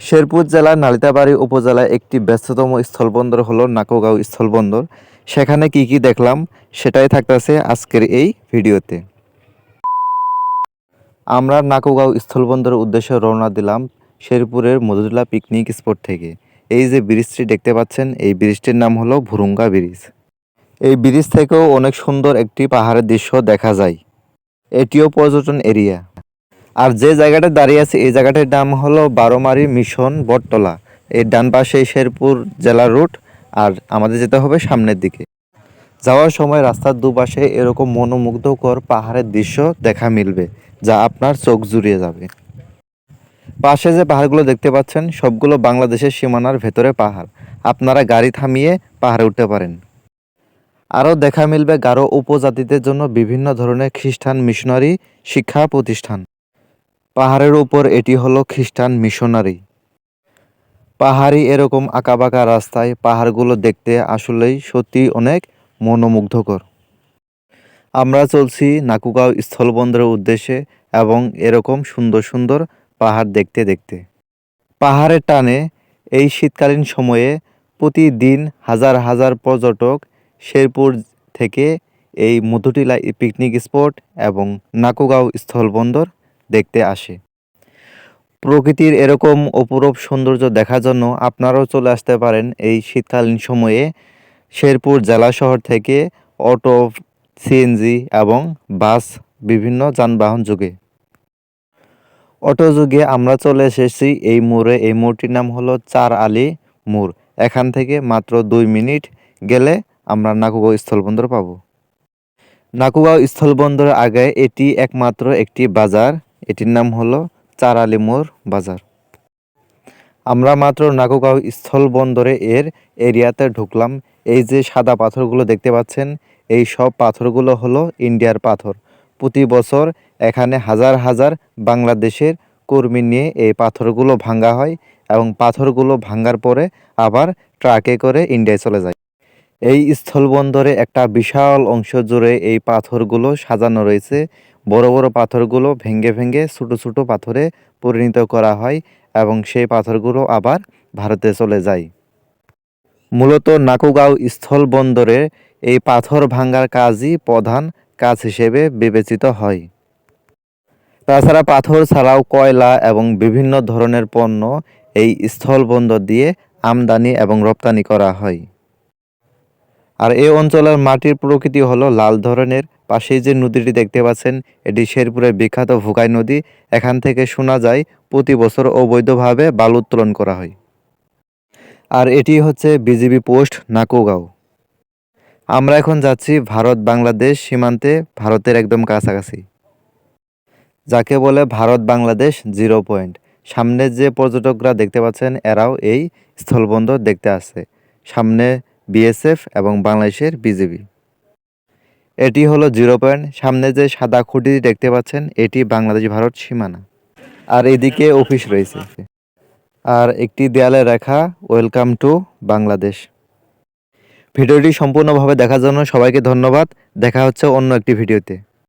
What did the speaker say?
শেরপুর জেলার নালিতাবাড়ি উপজেলায় একটি ব্যস্ততম স্থলবন্দর হলো নাকোগাঁও স্থলবন্দর। সেখানে কি কি দেখলাম সেটাই থাকতেছে আজকের এই ভিডিওতে। আমরা নাকোগাঁও স্থলবন্দরের উদ্দেশ্যে রওনা দিলাম শেরপুরের মধুলা পিকনিক স্পট থেকে। এই যে ব্রিজটি দেখতে পাচ্ছেন, এই ব্রিজটির নাম হলো ভুরুঙ্গা ব্রিজ। এই ব্রিজ থেকেও অনেক সুন্দর একটি পাহাড়ের দৃশ্য দেখা যায়। এটিও পর্যটন এরিয়া। আর যে জায়গাটা দাঁড়িয়ে আছে, এই জায়গাটার নাম হলো বারোমারি মিশন বটতলা। এই ডান পাশে শেরপুর জেলা রুট, আর আমাদের যেতে হবে সামনের দিকে। যাওয়ার সময় রাস্তার দুপাশে এরকম মনোমুগ্ধকর পাহাড়ের দৃশ্য দেখা মিলবে, যা আপনার চোখ জুড়িয়ে যাবে। পাশে যে পাহাড়গুলো দেখতে পাচ্ছেন, সবগুলো বাংলাদেশের সীমানার ভেতরে পাহাড়। আপনারা গাড়ি থামিয়ে পাহাড়ে উঠতে পারেন। আরও দেখা মিলবে গারো উপজাতিদের জন্য বিভিন্ন ধরনের খ্রিস্টান মিশনারি শিক্ষা প্রতিষ্ঠান। পাহাড়ের উপর এটি হলো খ্রিস্টান মিশনারি। পাহাড়ি এরকম আঁকাবাঁকা রাস্তায় পাহাড়গুলো দেখতে আসলেই সত্যি অনেক মনোমুগ্ধকর। আমরা চলছি নাকুগাঁও স্থলবন্দরের উদ্দেশ্যে এবং এরকম সুন্দর সুন্দর পাহাড় দেখতে দেখতে। পাহাড়ের টানে এই শীতকালীন সময়ে প্রতিদিন হাজার হাজার পর্যটক শেরপুর থেকে এই মধুটিলা পিকনিক স্পট এবং নাকুগাঁও স্থলবন্দর দেখতে আসে। প্রকৃতির এরকম অপরূপ সৌন্দর্য দেখার জন্য আপনারাও চলে আসতে পারেন এই শীতকালীন সময়ে শেরপুর জেলা শহর থেকে অটো সিএনজি এবং বাস বিভিন্ন যানবাহন যুগে। অটো যুগে আমরা চলে এসেছি এই মোড়ে। এই মোড়টির নাম হলো চার আলী মোড়। এখান থেকে মাত্র দুই মিনিট গেলে আমরা নাকুগাঁও স্থলবন্দর পাবো। নাকুগাঁও স্থলবন্দরের আগে এটি একমাত্র একটি বাজার। এটির নাম হলো চার আলী মোড় বাজার। আমরা মাত্র নাকুগাঁও স্থলবন্দরে এর এরিয়াতে ঢুকলাম। এই যে সাদা পাথরগুলো দেখতে পাচ্ছেন, এই সব পাথরগুলো হলো ইন্ডিয়ার পাথর। প্রতি বছর এখানে হাজার হাজার বাংলাদেশের কর্মী নিয়ে এই পাথরগুলো ভাঙ্গা হয় এবং পাথরগুলো ভাঙ্গার পরে আবার ট্রাকে করে ইন্ডিয়ায় চলে যায়। এই স্থলবন্দরে একটা বিশাল অংশ জুড়ে এই পাথরগুলো সাজানো রয়েছে। বড় বড় পাথরগুলো ভেঙ্গে ভেঙ্গে ছোট ছোট পাথরে পরিণত করা হয় এবং সেই পাথরগুলো আবার ভারতে চলে যায়। মূলত নাকুগাঁও স্থল বন্দরে এই পাথর ভাঙ্গার কাজই প্রধান কাজ হিসেবে বিবেচিত হয়। তাছাড়া পাথর ছাড়াও কয়লা এবং বিভিন্ন ধরনের পণ্য এই স্থল বন্দর দিয়ে আমদানি এবং রপ্তানি করা হয়। আর এই অঞ্চলের মাটির প্রকৃতি হলো লাল ধরনের পাশেই যে নদীটি দেখতে পাচ্ছেন, এটি শেরপুরের বিখ্যাত ভুকাই নদী। এখান থেকে শোনা যায়, প্রতি বছর অবৈধভাবে বালু উত্তোলন করা হয়। আর এটি হচ্ছে বিজিবি পোস্ট, নাকুগাঁও। আমরা এখন যাচ্ছি ভারত বাংলাদেশ সীমান্তে, ভারতের একদম কাছাকাছি। যাকে বলে ভারত বাংলাদেশ জিরো পয়েন্ট। সামনে যে পর্যটকরা দেখতে পাচ্ছেন, এরাও এই স্থলবন্দর দেখতে আসছে। সামনে বিএসএফ এবং বাংলাদেশের বিজেপি এটি হলো জিরো পয়েন্ট। সামনে যে সাদা খুঁটি দেখতে পাচ্ছেন, এটি বাংলাদেশ ভারত সীমানা। আর এদিকে অফিস রয়েছে। আর একটি দেয়ালে রেখা, ওয়েলকাম টু বাংলাদেশ ভিডিওটি সম্পূর্ণভাবে দেখার জন্য সবাইকে ধন্যবাদ। দেখা হচ্ছে অন্য একটি ভিডিওতে।